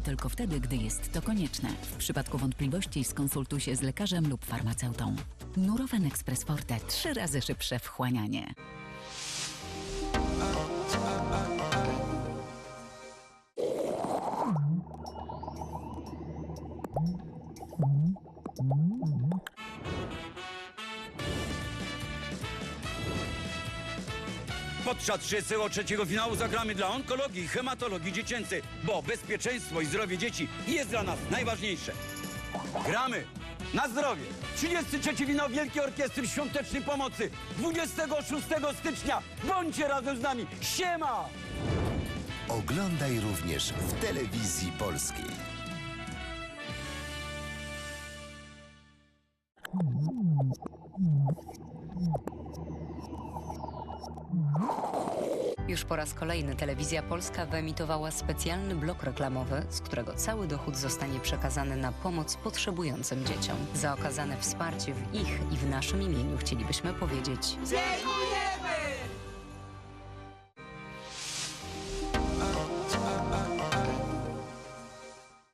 tylko wtedy, gdy jest to konieczne. W przypadku wątpliwości skonsultuj się z lekarzem lub farmaceutą. Nurofen Express Forte. Trzy razy szybsze wchłanianie. Podczas 33 finału zagramy dla onkologii i hematologii dziecięcej, bo bezpieczeństwo i zdrowie dzieci jest dla nas najważniejsze. Gramy na zdrowie. 33 finał Wielkiej Orkiestry Świątecznej Pomocy 26 stycznia. Bądźcie razem z nami. Siema! Oglądaj również w telewizji polskiej. Już po raz kolejny Telewizja Polska wyemitowała specjalny blok reklamowy, z którego cały dochód zostanie przekazany na pomoc potrzebującym dzieciom. Za okazane wsparcie w ich i w naszym imieniu chcielibyśmy powiedzieć Dziękujemy!